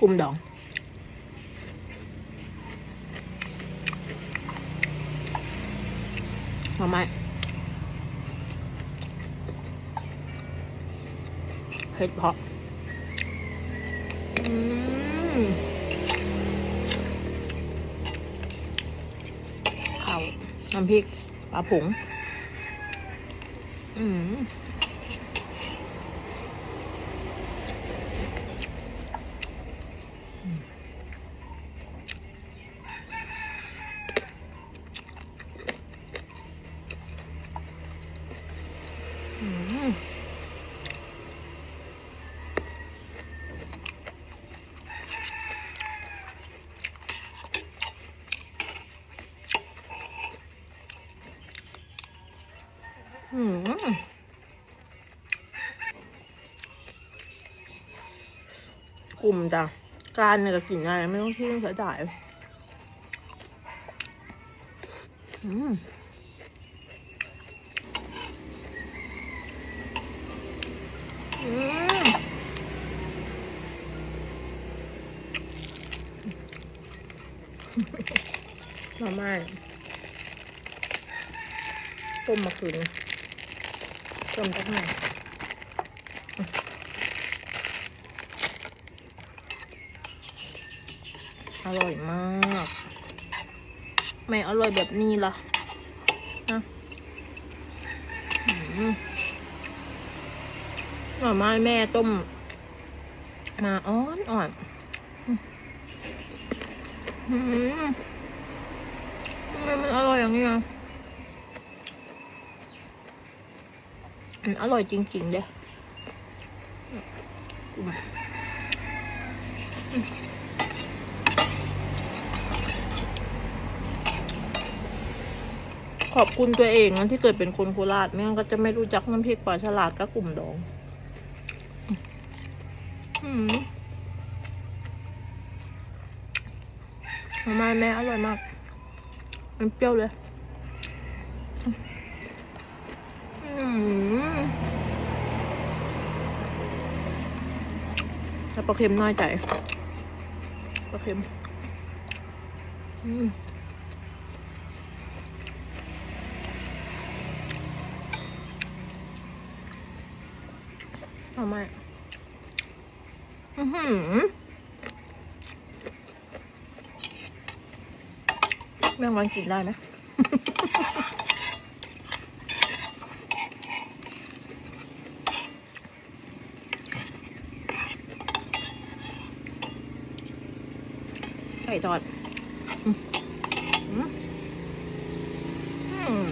กลุ่มดองมาไหมเผ็ดเพาะอืมข้าวน้ำพริกปลาผง อืม อืมอืมกลุ่มจ้ะการเนี่ยก็กินได้ไม่ต้องที่ต้องเสียดายอืม มาม่าต้มมาคืนต้มสักหน่อยอร่อยมากไม่อร่อยแบบนี้ล่ะนะอืมหน่อไม้แม่ต้ม มาอ่อนอ่อน ทำไมมันอร่อยอย่างนี้อะมันอร่อยจริงๆเด้อขอบคุณตัวเองนะที่เกิดเป็นคนโคราชไม่งั้นก็จะไม่รู้จักน้ำพริกปลาฉลาดกับกลุ่มดอง อืม ทำไมแม่อร่อยมาก มันเปรี้ยวเลยอืมแต่ปลาเค็มน้อยใจปลาเค็ม อืมทำไมอือหือ แมงวันกินได้ไหมไก่ทอด อืม อืม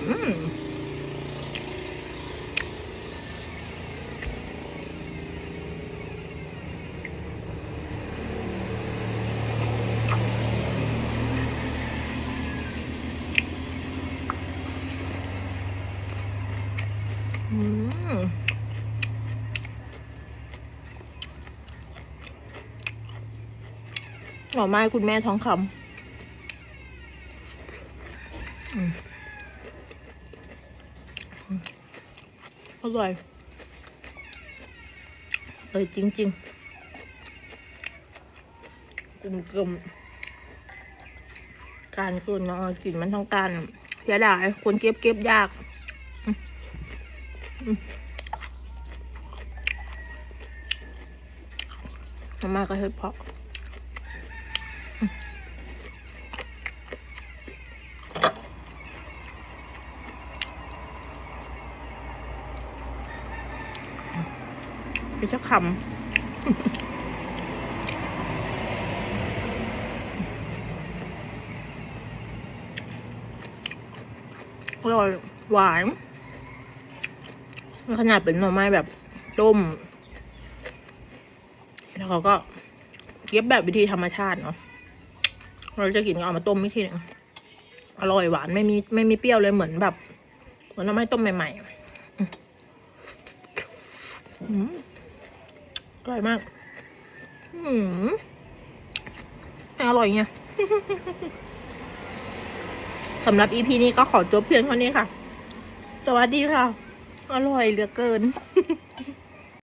อืมอืม หน่อไม้คุณแม่ท้องคำอืมอืมอร่อยเออจริงๆกลุ่มกลมการคืนเนาะกลิ่นมันทั้งการเสียดายคนเก็บเก็บยาก มามาก็เฮ็ดเพาะไปจะคำอร่อยหวาน ขนาดเป็นหน่อไม้แบบต้ม แล้วเขาก็เก็บแบบวิธีธรรมชาติเนาะ เราจะกินก็เอามาต้มวิธีหนึงอร่อยหวานไม่มีไม่มีเปรี้ยวเลยเหมือนแบบเหมือนน้ำไม้ต้มใหม่ๆอืมอร่อยมาก อืมไม่อร่อยไงสำหรับอีพีนี้ก็ขอจบเพียงเท่านี้ค่ะ สวัสดีค่ะ อร่อยเหลือเกิน